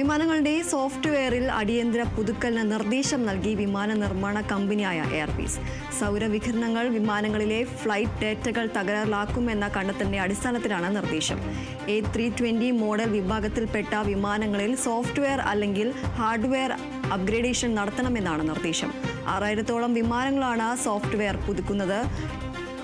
വിമാനങ്ങളുടെ സോഫ്റ്റ്വെയറിൽ അടിയന്തര പുതുക്കലിന് നിർദ്ദേശം നൽകി വിമാന നിർമ്മാണ കമ്പനിയായ എയർബീസ് സൗരവികിരണങ്ങൾ വിമാനങ്ങളിലെ ഫ്ലൈറ്റ് ഡേറ്റകൾ തകരാറിലാക്കുമെന്ന കണ്ടെത്തലിന്റെ അടിസ്ഥാനത്തിലാണ് നിർദ്ദേശം. എ ത്രീ ട്വന്റി മോഡൽ വിഭാഗത്തിൽപ്പെട്ട വിമാനങ്ങളിൽ സോഫ്റ്റ്വെയർ അല്ലെങ്കിൽ ഹാർഡ്വെയർ അപ്ഗ്രേഡേഷൻ നടത്തണമെന്നാണ് നിർദ്ദേശം. ആറായിരത്തോളം വിമാനങ്ങളാണ് സോഫ്റ്റ്വെയർ പുതുക്കുന്നത്.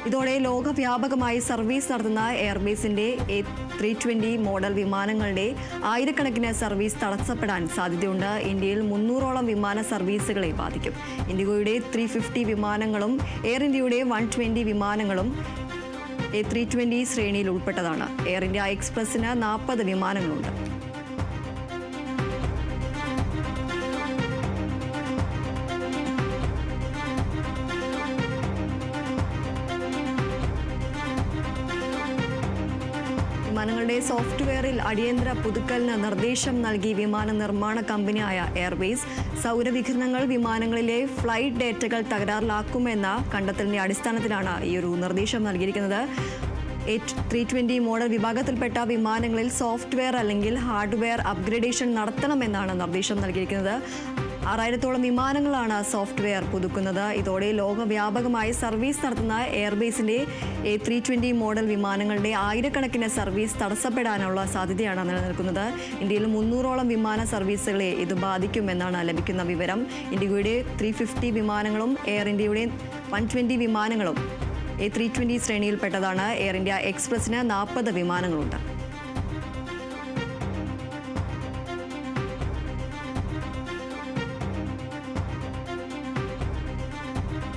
ഇതോടെ ലോകവ്യാപകമായി സർവീസ് നടത്തുന്ന എയർബേസിന്റെ എ ത്രീ ട്വന്റി മോഡൽ വിമാനങ്ങളുടെ ആയിരക്കണക്കിന് സർവീസ് തടസ്സപ്പെടാൻ സാധ്യതയുണ്ട്. ഇന്ത്യയിൽ മുന്നൂറോളം വിമാന സർവീസുകളെ ബാധിക്കും. ഇൻഡിഗോയുടെ ത്രീ ഫിഫ്റ്റി വിമാനങ്ങളും എയർ ഇന്ത്യയുടെ വൺ ട്വന്റി വിമാനങ്ങളും എ ത്രീ ട്വന്റി ശ്രേണിയിൽ ഉൾപ്പെട്ടതാണ്. എയർ ഇന്ത്യ എക്സ്പ്രസിന് നാൽപ്പത് വിമാനങ്ങളുണ്ട്. വിമാനങ്ങളുടെ സോഫ്റ്റ്വെയറിൽ അടിയന്തര പുതുക്കലിന് നിർദ്ദേശം നൽകി വിമാന നിർമ്മാണ കമ്പനിയായ എയർവേസ് സൗരവികിരണങ്ങൾ വിമാനങ്ങളിലെ ഫ്ലൈറ്റ് ഡേറ്റകൾ തകരാറിലാക്കുമെന്ന കണ്ടെത്തലിന്റെ അടിസ്ഥാനത്തിലാണ് ഈ ഒരു നിർദ്ദേശം നൽകിയിരിക്കുന്നത്. ത്രീ ട്വന്റി മോഡൽ വിഭാഗത്തിൽപ്പെട്ട വിമാനങ്ങളിൽ സോഫ്റ്റ്വെയർ അല്ലെങ്കിൽ ഹാർഡ്വെയർ അപ്ഗ്രേഡേഷൻ നടത്തണമെന്നാണ് നിർദ്ദേശം നൽകിയിരിക്കുന്നത്. ആറായിരത്തോളം വിമാനങ്ങളാണ് സോഫ്റ്റ്വെയർ പുതുക്കുന്നത്. ഇതോടെ ലോകവ്യാപകമായി സർവീസ് നടത്തുന്ന എയർബേസിന്റെ എ ത്രീ ട്വന്റി മോഡൽ വിമാനങ്ങളുടെ ആയിരക്കണക്കിന് സർവീസ് തടസ്സപ്പെടാനുള്ള സാധ്യതയാണ് നിലനിൽക്കുന്നത്. ഇന്ത്യയിൽ മുന്നൂറോളം വിമാന സർവീസുകളെ ഇത് ബാധിക്കുമെന്നാണ് ലഭിക്കുന്ന വിവരം. ഇൻഡിഗോയുടെ ത്രീ ഫിഫ്റ്റി വിമാനങ്ങളും എയർ ഇന്ത്യയുടെ വൺ ട്വന്റി വിമാനങ്ങളും എ ത്രീ ട്വന്റി ശ്രേണിയിൽപ്പെട്ടതാണ്. എയർ ഇന്ത്യ എക്സ്പ്രസിന് നാൽപ്പത് വിമാനങ്ങളുണ്ട്.